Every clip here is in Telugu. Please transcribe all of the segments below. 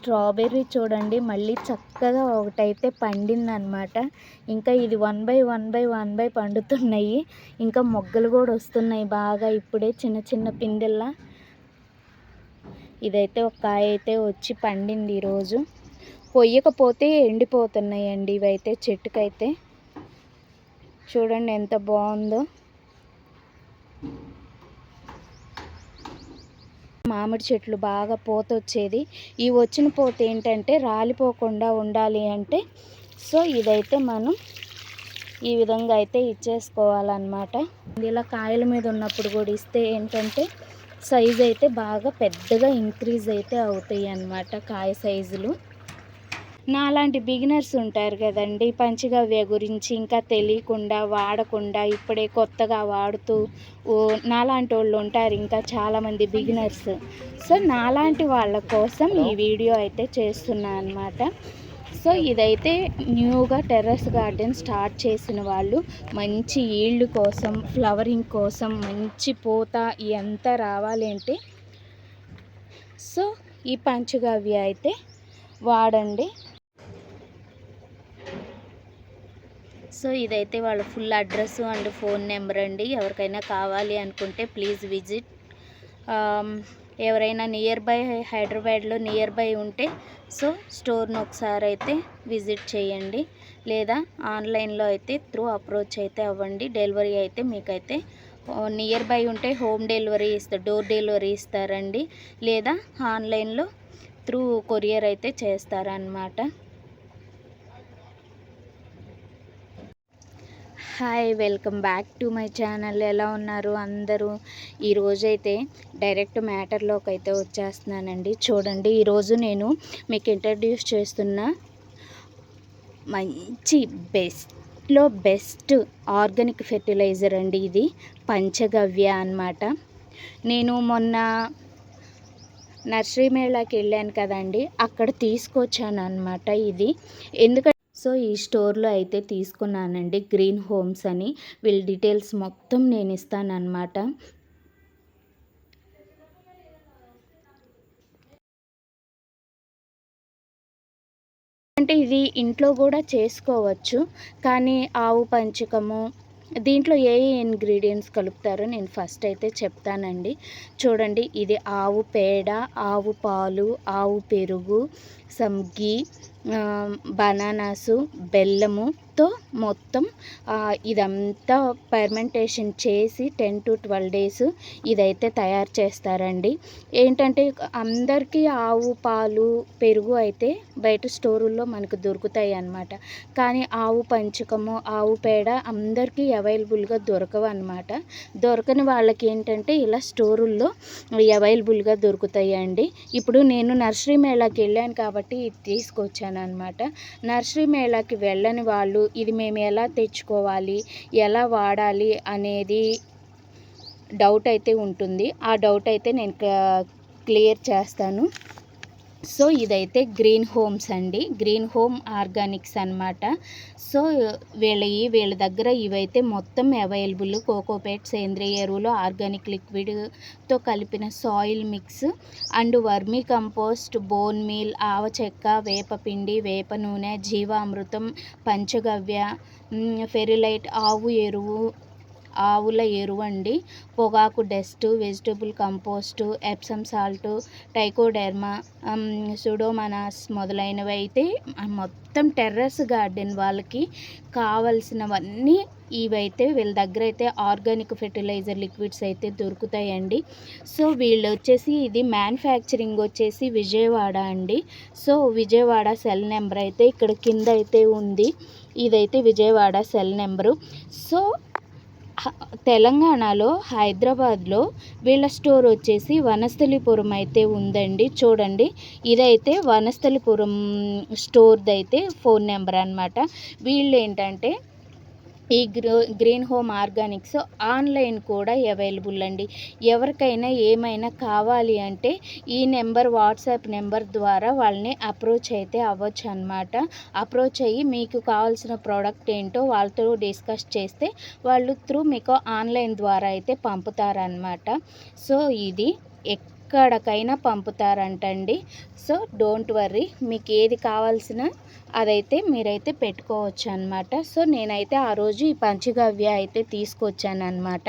స్ట్రాబెర్రీ చూడండి మళ్ళీ చక్కగా ఒకటైతే పండిందనమాట ఇంకా ఇది one by one by one by పండుతున్నాయి. ఇంకా మొగ్గలు కూడా వస్తున్నాయి బాగా ఇప్పుడే చిన్న చిన్న పిందెల్లా ఇదైతే ఒక కాయ అయితే వచ్చి పండింది ఈరోజు. పొయ్యకపోతే ఎండిపోతున్నాయండి ఇవైతే చెట్టుకైతే. చూడండి ఎంత బాగుందో. మామిడి చెట్లు బాగా పోత వచ్చేది ఈ వచ్చిన పోత ఏంటంటే రాలిపోకుండా ఉండాలి అంటే సో ఇదైతే మనం ఈ విధంగా అయితే ఇచ్చేసుకోవాలన్నమాట. ఇలా కాయల మీద ఉన్నప్పుడు కూడా ఇస్తే ఏంటంటే సైజ్ అయితే బాగా పెద్దగా ఇంక్రీజ్ అయితే అవుతాయి అన్నమాట కాయ సైజులు. నాలాంటి బిగినర్స్ ఉంటారు కదండి. పంచగవ్య గురించి ఇంకా తెలియకుండా వాడకుండా ఇప్పుడే కొత్తగా వాడుతూ నాలాంటి వాళ్ళు ఉంటారు ఇంకా చాలామంది బిగినర్స్. సో నాలాంటి వాళ్ళ కోసం ఈ వీడియో అయితే చేస్తున్నా అనమాట సో ఇదైతే న్యూగా టెర్రస్ గార్డెన్ స్టార్ట్ చేసిన వాళ్ళు మంచి ఈల్డ్ కోసం ఫ్లవరింగ్ కోసం మంచి పూత ఎంత రావాలి అంటే సో ఈ పంచగవ్య అయితే వాడండి. సో ఇదైతే వాళ్ళ full address and phone number అండి. ఎవరికైనా కావాలి అనుకుంటే ప్లీజ్ విజిట్. ఎవరైనా నియర్ బై హైదరాబాద్లో నియర్ బై ఉంటే సో స్టోర్ను ఒకసారి అయితే విజిట్ చేయండి. లేదా ఆన్లైన్లో అయితే త్రూ అప్రోచ్ అయితే అవ్వండి. డెలివరీ అయితే మీకైతే నియర్ బై ఉంటే హోమ్ డెలివరీ ఇస్తారు డోర్ డెలివరీ ఇస్తారండి. లేదా ఆన్లైన్లో త్రూ కొరియర్ అయితే చేస్తారనమాట hi welcome back to my channel. ఎలా ఉన్నారు అందరూ? ఈరోజైతే డైరెక్ట్ మ్యాటర్లోకి అయితే వచ్చేస్తున్నానండి. చూడండి ఈరోజు నేను మీకు ఇంట్రడ్యూస్ చేస్తున్న మంచి బెస్ట్లో బెస్ట్ ఆర్గానిక్ ఫెర్టిలైజర్ అండి ఇది. పంచగవ్య అనమాట నేను మొన్న నర్సరీ మేళాకి వెళ్ళాను కదండి అక్కడ తీసుకొచ్చాను అనమాట ఇది. ఎందుకంటే సో ఈ స్టోర్లో అయితే తీసుకున్నానండి గ్రీన్ హోమ్స్ అని. వీళ్ళ డీటెయిల్స్ మొత్తం నేను ఇస్తానన్నమాట. అంటే ఇది ఇంట్లో కూడా చేసుకోవచ్చు. కానీ ఆవు పంచకము దీంట్లో ఏ ఏ ఇంగ్రీడియంట్స్ కలుపుతారో నేను ఫస్ట్ అయితే చెప్తానండి. చూడండి ఇది ఆవు పేడ ఆవు పాలు ఆవు పెరుగు సమ్ గీ బనానాసు బెల్లముతో మొత్తం ఇదంతా పర్మెంటేషన్ చేసి టెన్ టు ట్వెల్వ్ డేస్ ఇదైతే తయారు చేస్తారండి. ఏంటంటే అందరికీ ఆవు పాలు పెరుగు అయితే బయట స్టోరుల్లో మనకు దొరుకుతాయి అన్నమాట. కానీ ఆవు పంచకము ఆవు పేడ అందరికీ అవైలబుల్గా దొరకవు అనమాట దొరకని వాళ్ళకి ఏంటంటే ఇలా స్టోరుల్లో అవైలబుల్గా దొరుకుతాయి అండి ఇప్పుడు నేను నర్సరీ మేళాకి వెళ్ళాను కాబట్టి ఇది తీసుకొచ్చాను. అనమాట నర్సరీ మేళాకి వెళ్ళని వాళ్ళు ఇది మేము ఎలా తెచ్చుకోవాలి ఎలా వాడాలి అనేది డౌట్ అయితే ఉంటుంది. ఆ డౌట్ అయితే నేను క్లియర్ చేస్తాను. సో ఇదైతే గ్రీన్ హోమ్స్ అండి. గ్రీన్ హోమ్ ఆర్గానిక్స్ అనమాట సో వీళ్ళవి వీళ్ళ దగ్గర ఇవైతే మొత్తం అవైలబుల్ కోకోపేట్ సేంద్రియ ఎరువులు ఆర్గానిక్ లిక్విడ్తో కలిపిన soil mix and vermicompost bone meal ఆవ చెక్క వేపపిండి వేప నూనె జీవామృతం పంచగవ్య ఫెరిలైట్ ఆవు ఎరువు ఆవుల ఎరువండి. పొగాకు dust vegetable compost Epsom salt trichoderma pseudomonas మొదలైనవి అయితే మొత్తం టెర్రస్ గార్డెన్ వాళ్ళకి కావలసినవన్నీ ఇవైతే వీళ్ళ దగ్గర అయితే ఆర్గానిక్ ఫెర్టిలైజర్ లిక్విడ్స్ అయితే దొరుకుతాయండి. సో వీళ్ళు వచ్చేసి ఇది మ్యానుఫ్యాక్చరింగ్ వచ్చేసి విజయవాడ అండి. సో విజయవాడ సెల్ నెంబర్ అయితే ఇక్కడ కింద అయితే ఉంది. ఇదైతే విజయవాడ సెల్ నెంబరు. సో తెలంగాణలో హైదరాబాద్లో వీళ్ళ స్టోర్ వచ్చేసి వనస్థలిపురం అయితే ఉందండి. చూడండి. ఇదైతే వనస్థలిపురం స్టోర్ది అయితే ఫోన్ నెంబర్ అనమాట వీళ్ళు ఏంటంటే ఈ grow green home organics online కూడా అవైలబుల్ అండి. ఎవరికైనా ఏమైనా కావాలి అంటే ఈ నెంబర్ వాట్సాప్ నెంబర్ ద్వారా వాళ్ళని అప్రోచ్ అయితే అవ్వచ్చు అనమాట అప్రోచ్ అయ్యి మీకు కావాల్సిన ప్రోడక్ట్ ఏంటో వాళ్ళతో డిస్కస్ చేస్తే వాళ్ళు త్రూ మీకు ఆన్లైన్ ద్వారా అయితే పంపుతారనమాట సో ఇది ఎక్కడికైనా పంపుతారంటండి. సో డోంట్ వర్రీ మీకు ఏది కావాల్సిన అదైతే మీరైతే పెట్టుకోవచ్చు అనమాట సో నేనైతే ఆ రోజు ఈ పంచగవ్య అయితే తీసుకొచ్చాను అనమాట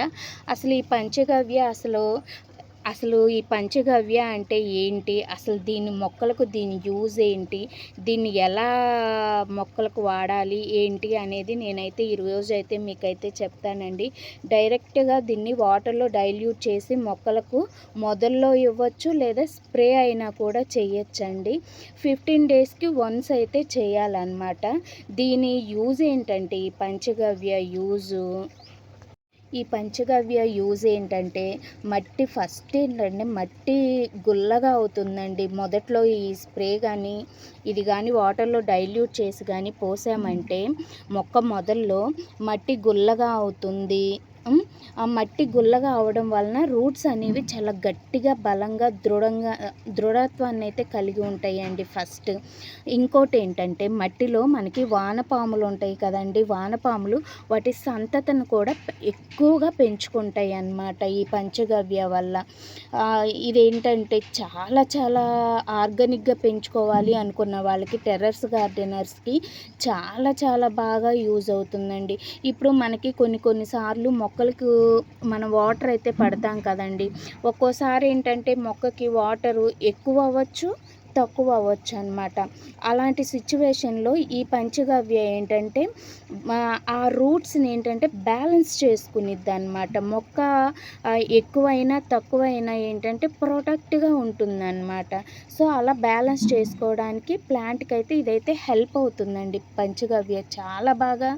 అసలు ఈ పంచగవ్య అసలు అసలు ఈ పంచగవ్య అంటే ఏంటి? అసలు దీని మొక్కలకు దీని యూజ్ ఏంటి? దీన్ని ఎలా మొక్కలకు వాడాలి? ఏంటి అనేది నేనైతే ఈరోజు అయితే మీకైతే చెప్తానండి. డైరెక్ట్గా దీన్ని వాటర్లో డైల్యూట్ చేసి మొక్కలకు మొదల్లో ఇవ్వచ్చు లేదా స్ప్రే అయినా కూడా చేయొచ్చండి ఫిఫ్టీన్ డేస్కి వన్స్ అయితే చేయాలన్నమాట దీని యూజ్ ఏంటంటే ఈ పంచగవ్య యూజు ఈ పంచగవ్య యూజ్ ఏంటంటే మట్టి ఫస్ట్ ఏంటంటే మట్టి గుల్లగా అవుతుందండి. మొదట్లో ఈ స్ప్రే కానీ ఇది కానీ వాటర్లో డైల్యూట్ చేసి కానీ పోసామంటే మొక్క మొదల్లో మట్టి గుల్లగా అవుతుంది. ఆ మట్టి గుల్లగా అవడం వలన రూట్స్ అనేవి చాలా గట్టిగా బలంగా దృఢంగా దృఢత్వాన్ని అయితే కలిగి ఉంటాయండి ఫస్ట్. ఇంకోటి ఏంటంటే మట్టిలో మనకి వానపాములు ఉంటాయి కదండి. వానపాములు వాటి సంతతను కూడా ఎక్కువగా పెంచుకుంటాయి అన్నమాట ఈ పంచగవ్య వల్ల. ఇదేంటంటే చాలా చాలా ఆర్గానిక్గా పెంచుకోవాలి అనుకున్న వాళ్ళకి టెర్రస్ గార్డెనర్స్కి చాలా చాలా బాగా యూజ్ అవుతుందండి. ఇప్పుడు మనకి కొన్ని కొన్నిసార్లు మొక్కలకు మనం వాటర్ అయితే పడతాం కదండి. ఒక్కోసారి ఏంటంటే మొక్కకి వాటరు ఎక్కువ అవ్వచ్చు తక్కువ అవ్వచ్చు అనమాట అలాంటి సిచ్యువేషన్లో ఈ పంచగవ్య ఏంటంటే ఆ రూట్స్ని ఏంటంటే బ్యాలెన్స్ చేసుకునిద్ది అనమాట మొక్క ఎక్కువైనా తక్కువైనా ఏంటంటే ప్రొటెక్ట్గా ఉంటుందన్నమాట సో అలా బ్యాలెన్స్ చేసుకోవడానికి ప్లాంట్కి అయితే ఇదైతే హెల్ప్ అవుతుందండి. పంచగవ్య చాలా బాగా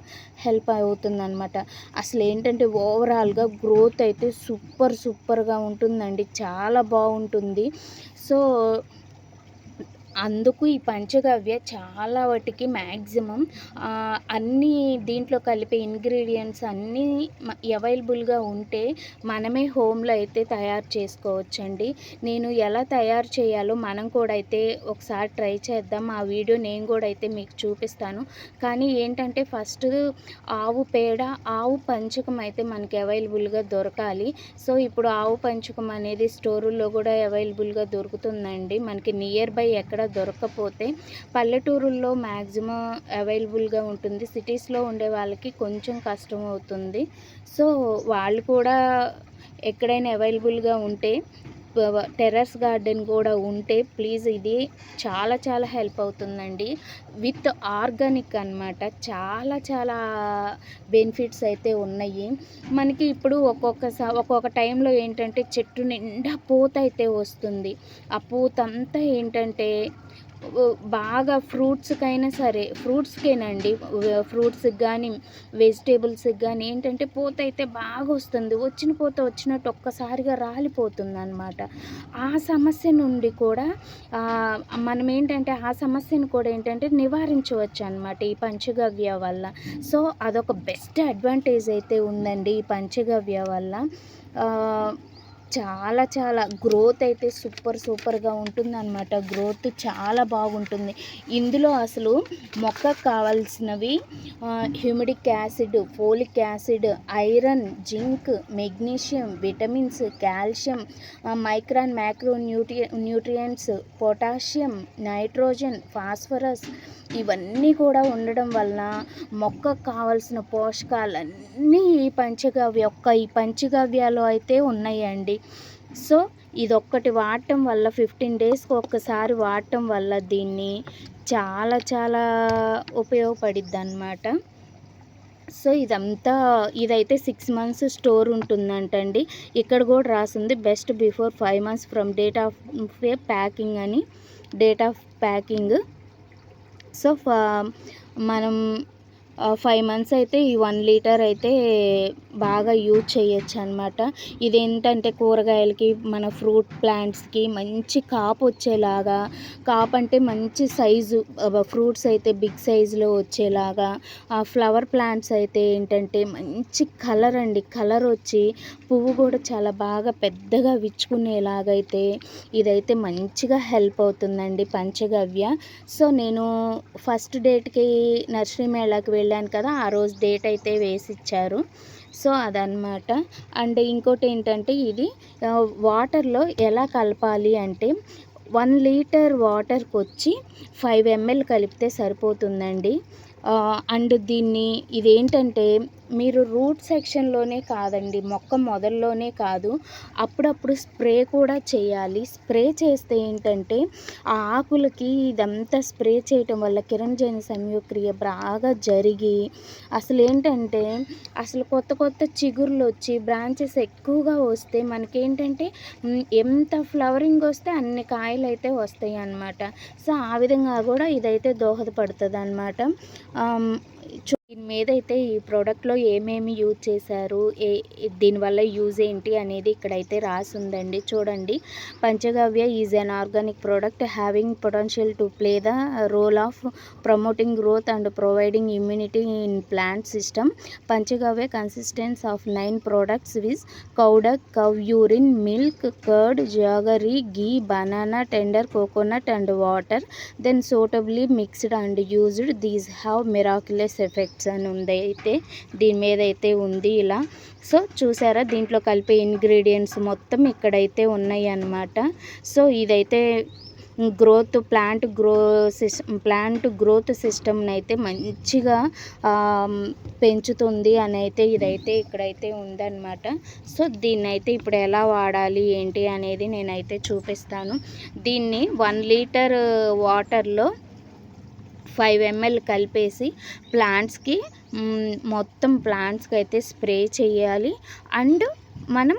హెల్ప్ అవుతుందన్నమాట అసలు ఏంటంటే ఓవరాల్గా గ్రోత్ అయితే సూపర్ సూపర్గా ఉంటుందండి. చాలా బాగుంటుంది. సో అందుకు ఈ పంచగవ్య చాలా వాటికి మ్యాక్సిమం అన్నీ దీంట్లో కలిపే ఇంగ్రీడియంట్స్ అన్నీ అవైలబుల్గా ఉంటే మనమే హోమ్లో అయితే తయారు చేసుకోవచ్చండి. నేను ఎలా తయారు చేయాలో మనం కూడా అయితే ఒకసారి ట్రై చేద్దాం. ఆ వీడియో నేను కూడా అయితే మీకు చూపిస్తాను. కానీ ఏంటంటే ఫస్ట్ ఆవు పేడ ఆవు పంచకం అయితే మనకి అవైలబుల్గా దొరకాలి. సో ఇప్పుడు ఆవు పంచకం అనేది స్టోరుల్లో కూడా అవైలబుల్గా దొరుకుతుందండి. మనకి నియర్ బై ఎక్కడ దొరకకపోతే పల్లెటూరుల్లో మ్యాక్సిమం అవైలబుల్గా ఉంటుంది. సిటీస్లో ఉండే వాళ్ళకి కొంచెం కష్టం అవుతుంది. సో వాళ్ళు కూడా ఎక్కడైనా అవైలబుల్గా ఉంటే టెర్రస్ గార్డెన్ కూడా ఉంటే ప్లీజ్ ఇది చాలా చాలా హెల్ప్ అవుతుందండి. విత్ ఆర్గానిక్ అనమాట చాలా చాలా బెనిఫిట్స్ అయితే ఉన్నాయి. మనకి ఇప్పుడు ఒక్కొక్కసారి ఒక్కొక్క టైంలో ఏంటంటే చెట్టు నిండా పూత అయితే వస్తుంది. ఆ పూత అంతా ఏంటంటే బాగా ఫ్రూట్స్కైనా సరే ఫ్రూట్స్కేనండి ఫ్రూట్స్కి కానీ వెజిటేబుల్స్కి కానీ ఏంటంటే పూత అయితే బాగా వస్తుంది వచ్చిన పూత వచ్చినట్టు ఒక్కసారిగా రాలిపోతుంది అనమాట ఆ సమస్య నుండి కూడా మనం ఏంటంటే ఆ సమస్యను కూడా ఏంటంటే నివారించవచ్చు అనమాట ఈ పంచగవ్య వల్ల. సో అదొక బెస్ట్ అడ్వాంటేజ్ అయితే ఉందండి ఈ పంచగవ్య వల్ల. చాలా చాలా. గ్రోత్ అయితే సూపర్ సూపర్గా ఉంటుంది అనమాట గ్రోత్ చాలా బాగుంటుంది. ఇందులో అసలు మొక్కకు కావాల్సినవి humic acid folic acid iron zinc magnesium vitamins calcium micron macro nutri nutrients potassium nitrogen phosphorus ఇవన్నీ కూడా ఉండడం వలన మొక్కకు కావలసిన పోషకాలన్నీ ఈ పంచగవ్య ఒక్క ఈ పంచగవ్యాలు అయితే ఉన్నాయండి. సో ఇదొక్కటి వాడటం వల్ల ఫిఫ్టీన్ డేస్కి ఒక్కసారి వాడటం వల్ల దీన్ని చాలా చాలా ఉపయోగపడిద్ది అనమాట సో ఇదంతా ఇదైతే సిక్స్ మంత్స్ స్టోర్ ఉంటుందంటండి. ఇక్కడ కూడా రాసింది best before five months from date of packing అని డేట్ ఆఫ్ ప్యాకింగ్. సో మనం ఫైవ్ మంత్స్ అయితే ఈ వన్ లీటర్ అయితే బాగా యూజ్ చేయొచ్చు అనమాట ఇదేంటంటే కూరగాయలకి మన ఫ్రూట్ ప్లాంట్స్కి మంచి కాపు వచ్చేలాగా కాపు అంటే మంచి సైజు ఫ్రూట్స్ అయితే బిగ్ సైజులో వచ్చేలాగా ఆ ఫ్లవర్ ప్లాంట్స్ అయితే ఏంటంటే మంచి కలర్ అండి. కలర్ వచ్చి పువ్వు కూడా చాలా బాగా పెద్దగా విచ్చుకునేలాగైతే ఇదైతే మంచిగా హెల్ప్ అవుతుందండి పంచగవ్య. సో నేను ఫస్ట్ డేట్కి నర్సరీ మేళాకి వెళ్ళాను కదా ఆ రోజు డేట్ అయితే వేసి ఇచ్చారు సో అదనమాట అండ్ ఇంకోటి ఏంటంటే ఇది వాటర్లో ఎలా కలపాలి అంటే వన్ లీటర్ వాటర్కి వచ్చి ఫైవ్ ఎంఎల్ కలిపితే సరిపోతుందండి. అండ్ దీన్ని ఇదేంటంటే మీరు రూట్ సెక్షన్లోనే కాదండి మొక్క మొదల్లోనే కాదు. అప్పుడప్పుడు స్ప్రే కూడా చేయాలి. స్ప్రే చేస్తే ఏంటంటే ఆ ఆకులకి ఇదంతా స్ప్రే చేయటం వల్ల కిరణజన్య సంయోక్రియ బాగా జరిగి అసలు ఏంటంటే అసలు కొత్త కొత్త చిగుర్లు వచ్చి బ్రాంచెస్ ఎక్కువగా వస్తే మనకేంటంటే ఎంత ఫ్లవరింగ్ వస్తే అన్ని కాయలు అయితే వస్తాయి అన్నమాట సో ఆ విధంగా కూడా ఇదైతే దోహదపడుతుంది అనమాట దీని మీద అయితే ఈ ప్రోడక్ట్లో ఏమేమి యూజ్ చేశారు ఏ దీనివల్ల యూజ్ ఏంటి అనేది ఇక్కడైతే రాసి ఉందండి చూడండి panchagavya is an organic product having potential to play the role of promoting growth and providing immunity in plant system. Panchagavya consistence of nine products viz cowdung cow urine milk curd jaggery ghee banana tender coconut and water. Then suitably mixed and used these have miraculous effects అని ఉంది అయితే దీని మీద అయితే ఉంది ఇలా. సో చూసారా దీంట్లో కలిపే ఇంగ్రీడియంట్స్ మొత్తం ఇక్కడైతే ఉన్నాయి అన్నమాట సో ఇదైతే growth plant grow system plant growth సిస్టమ్ని అయితే మంచిగా పెంచుతుంది అని అయితే ఇదైతే ఇక్కడైతే ఉందన్నమాట. సో దీన్ని అయితే ఇప్పుడు ఎలా వాడాలి ఏంటి అనేది నేనైతే చూపిస్తాను. దీన్ని వన్ లీటర్ వాటర్లో ఫైవ్ ఎంఎల్ కలిపేసి ప్లాంట్స్కి మొత్తం ప్లాంట్స్కి అయితే స్ప్రే చేయాలి. అండ్ మనం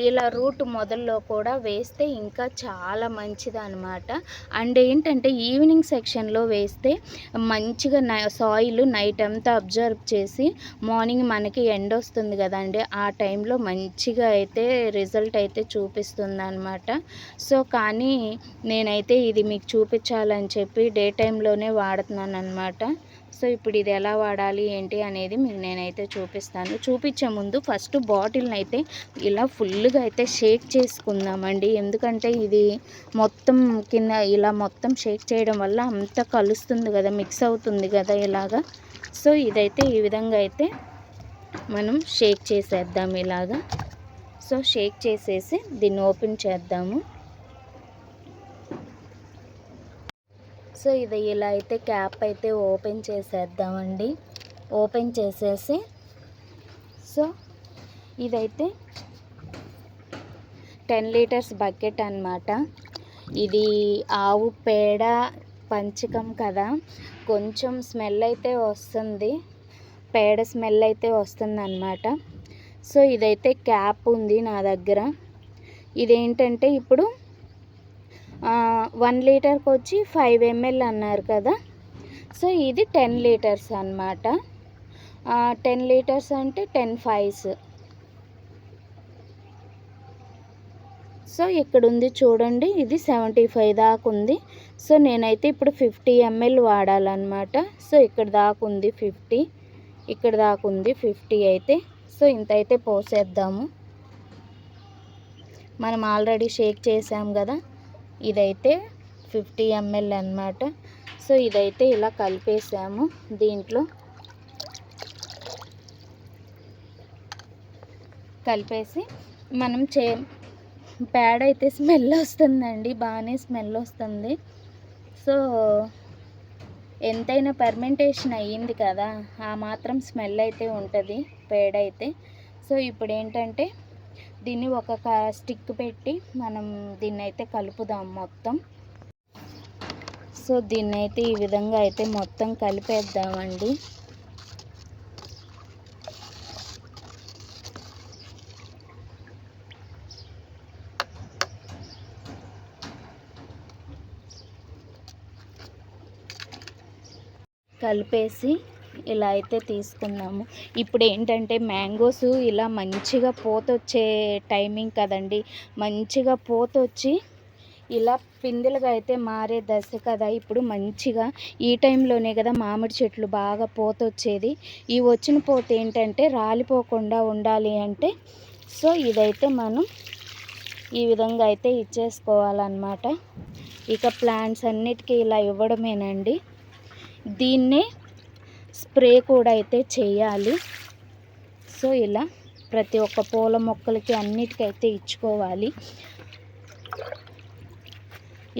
ఇలా రూట్ మొదల్లో కూడా వేస్తే ఇంకా చాలా మంచిది అనమాట అండ్ ఏంటంటే ఈవినింగ్ సెక్షన్లో వేస్తే మంచిగా సాయిల్ నైట్ అంతా అబ్జర్వ్ చేసి మార్నింగ్ మనకి ఎండ వస్తుంది కదండి ఆ టైంలో మంచిగా అయితే రిజల్ట్ అయితే చూపిస్తుంది అనమాట సో కానీ నేనైతే ఇది మీకు చూపించాలని చెప్పి డే టైంలోనే వాడుతున్నాను అనమాట సో ఇప్పుడు ఇది ఎలా వాడాలి ఏంటి అనేది మీకు నేనైతే చూపిస్తాను. చూపించే ముందు ఫస్ట్ బాటిల్ని అయితే ఇలా ఫుల్గా అయితే షేక్ చేసుకుందామండి. ఎందుకంటే ఇది మొత్తం కింద ఇలా మొత్తం షేక్ చేయడం వల్ల అంత కలుస్తుంది కదా మిక్స్ అవుతుంది కదా ఇలాగా. సో ఇదైతే ఈ విధంగా అయితే మనం షేక్ చేసేద్దాం ఇలాగా. సో షేక్ చేసేసి దీన్ని ఓపెన్ చేద్దాము. సో ఇది ఇలా అయితే క్యాప్ అయితే ఓపెన్ చేసేద్దామండి. ఓపెన్ చేసేసి సో ఇదైతే టెన్ లీటర్స్ బకెట్ అనమాట ఇది ఆవు పేడ పంచకం కదా కొంచెం స్మెల్ అయితే వస్తుంది. పేడ స్మెల్ అయితే వస్తుంది అనమాట సో ఇదైతే క్యాప్ ఉంది నా దగ్గర. ఇదేంటంటే ఇప్పుడు వన్ లీటర్కి వచ్చి ఫైవ్ ఎంఎల్ అన్నారు కదా. సో ఇది టెన్ లీటర్స్ అనమాట టెన్ లీటర్స్ అంటే టెన్ ఫైవ్స్ సో ఇక్కడ ఉంది చూడండి ఇది సెవెంటీ ఫైవ్ దాకా ఉంది. సో నేనైతే ఇప్పుడు ఫిఫ్టీ ఎంఎల్ వాడాలన్నమాట. సో ఇక్కడ దాకా ఉంది ఫిఫ్టీ ఇక్కడ దాకా ఉంది ఫిఫ్టీ అయితే. సో ఇంత అయితే పోసేద్దాము. మనం ఆల్రెడీ షేక్ చేసాం కదా. ఇదైతే ఫిఫ్టీ ఎంఎల్ అనమాట సో ఇదైతే ఇలా కలిపేసాము దీంట్లో. కలిపేసి మనం చే ప్యాడ్ అయితే స్మెల్ వస్తుందండి బాగానే స్మెల్ వస్తుంది. సో ఎంతైనా పర్మెంటేషన్ అయ్యింది కదా ఆ మాత్రం స్మెల్ అయితే ఉంటుంది పేడ అయితే. సో ఇప్పుడు ఏంటంటే దీన్ని ఒక స్టిక్ పెట్టి మనం దీన్ని అయితే కలుపుదాం మొత్తం. సో దీన్ని అయితే ఈ విధంగా అయితే మొత్తం కలిపేద్దామండి. కలిపేసి ఇలా అయితే తీసుకున్నాము. ఇప్పుడు ఏంటంటే మ్యాంగోస్ ఇలా మంచిగా పోతొచ్చే టైమింగ్ కదండి. మంచిగా పోతొచ్చి ఇలా పిందెలుగా అయితే మారే దశ కదా. ఇప్పుడు మంచిగా ఈ టైంలోనే కదా మామిడి చెట్లు బాగా పోతొచ్చేది. ఈ వచ్చిన పోత ఏంటంటే రాలిపోకుండా ఉండాలి అంటే సో ఇదైతే మనం ఈ విధంగా అయితే ఇచ్చేసుకోవాలన్నమాట. ఇక ప్లాంట్స్ అన్నిటికీ ఇలా ఇవ్వడమేనండి. దీన్నే స్ప్రే కూడా అయితే చేయాలి. సో ఇలా ప్రతి ఒక్క పూల మొక్కలకి అన్నిటికైతే ఇచ్చుకోవాలి.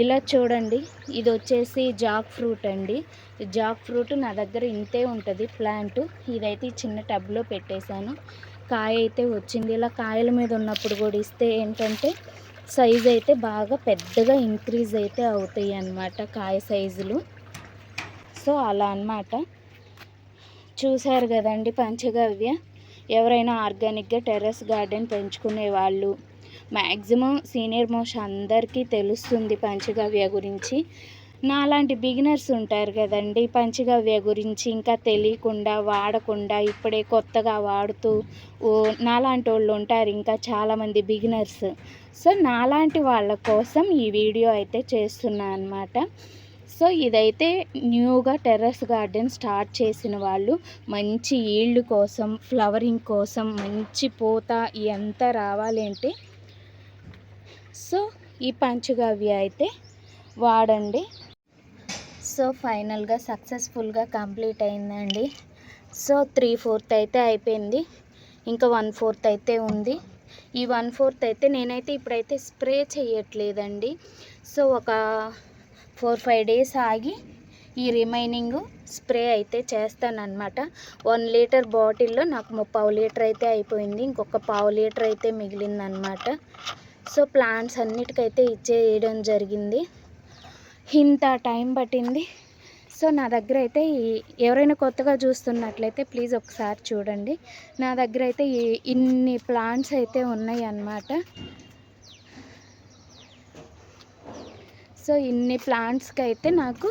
ఇలా చూడండి ఇది వచ్చేసి జాక్ ఫ్రూట్ అండి. జాక్ ఫ్రూట్ నా దగ్గర ఇంతే ఉంటుంది ప్లాంట్. ఇదైతే చిన్న టబ్లో పెట్టేశాను. కాయ అయితే వచ్చింది. ఇలా కాయల మీద ఉన్నప్పుడు కూడా ఇస్తే ఏంటంటే సైజ్ అయితే బాగా పెద్దగా ఇంక్రీజ్ అయితే అవుతాయి అన్నమాట కాయ సైజులు. సో అలా అన్నమాట. చూశారు కదండి పంచగవ్య? ఎవరైనా ఆర్గానిక్గా టెర్రస్ గార్డెన్ పెంచుకునే వాళ్ళు. మ్యాక్సిమం సీనియర్ మోస్ట్ అందరికీ తెలుస్తుంది పంచగవ్య గురించి. నాలాంటి బిగినర్స్ ఉంటారు కదండి పంచగవ్య గురించి. ఇంకా తెలియకుండా వాడకుండా ఇప్పుడే కొత్తగా వాడుతూ ఓ నాలాంటి వాళ్ళు ఉంటారు ఇంకా చాలామంది బిగినర్స్. సో నాలాంటి వాళ్ళ కోసం ఈ వీడియో అయితే చేస్తున్నా అనమాట సో ఇదైతే న్యూగా టెర్రస్ గార్డెన్ స్టార్ట్ చేసిన వాళ్ళు మంచి ఈల్డ్ కోసం ఫ్లవరింగ్ కోసం మంచి పూత ఎంత రావాలి అంటే సో ఈ పంచగవ్య అయితే వాడండి. సో ఫైనల్గా సక్సెస్ఫుల్గా కంప్లీట్ అయిందండి. సో త్రీ ఫోర్త్ అయితే అయిపోయింది. ఇంకా వన్ ఫోర్త్ అయితే ఉంది. ఈ వన్ ఫోర్త్ అయితే నేనైతే ఇప్పుడైతే స్ప్రే చేయట్లేదండి. సో ఒక ఫోర్ ఫైవ్ డేస్ ఆగి ఈ రిమైనింగ్ స్ప్రే అయితే చేస్తానన్నమాట. వన్ లీటర్ బాటిల్లో నాకు ముప్పావు లీటర్ అయితే అయిపోయింది. ఇంకొక పావు లీటర్ అయితే మిగిలిందనమాట సో ప్లాంట్స్ అన్నిటికైతే ఇచ్చేయడం జరిగింది. ఇంత టైం పట్టింది. సో నా దగ్గర అయితే ఎవరైనా కొత్తగా చూస్తున్నట్లయితే ప్లీజ్ ఒకసారి చూడండి. నా దగ్గర అయితే ఇన్ని ప్లాంట్స్ అయితే ఉన్నాయి అన్నమాట సో ఇన్ని ప్లాంట్స్కి అయితే నాకు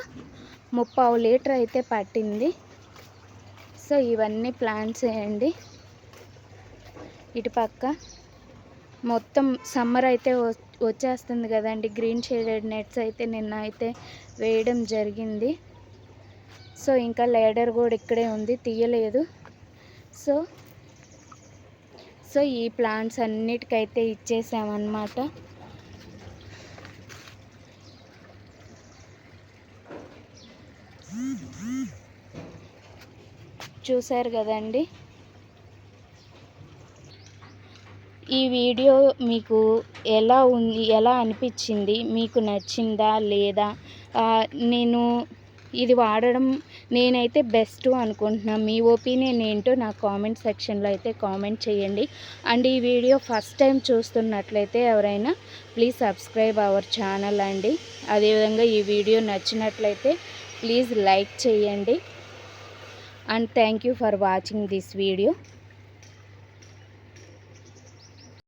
ముప్పావు లీటర్ అయితే పట్టింది. సో ఇవన్నీ ప్లాంట్స్ వేయండి. ఇటుపక్క మొత్తం సమ్మర్ అయితే వచ్చేస్తుంది కదండి. గ్రీన్ షేడెడ్ నెట్స్ అయితే నిన్న అయితే వేయడం జరిగింది. సో ఇంకా లేడర్ కూడా ఇక్కడే ఉంది తీయలేదు. సో సో ఈ ప్లాంట్స్ అన్నిటికైతే ఇచ్చేసామన్నమాట. చూశారు కదండి. ఈ వీడియో మీకు ఎలా ఉంది ఎలా అనిపించింది మీకు నచ్చిందా లేదా? నేను ఇది వాడడం నేనైతే బెస్ట్ అనుకుంటున్నాను మీ ఒపీనియన్ ఏంటో నా కామెంట్ సెక్షన్లో అయితే కామెంట్ చేయండి. అండ్ ఈ వీడియో ఫస్ట్ టైం చూస్తున్నట్లయితే ఎవరైనా ప్లీజ్ సబ్స్క్రైబ్ అవర్ ఛానల్ అండి. అదేవిధంగా ఈ వీడియో నచ్చినట్లయితే ప్లీజ్ లైక్ చేయండి. And thank you for watching this video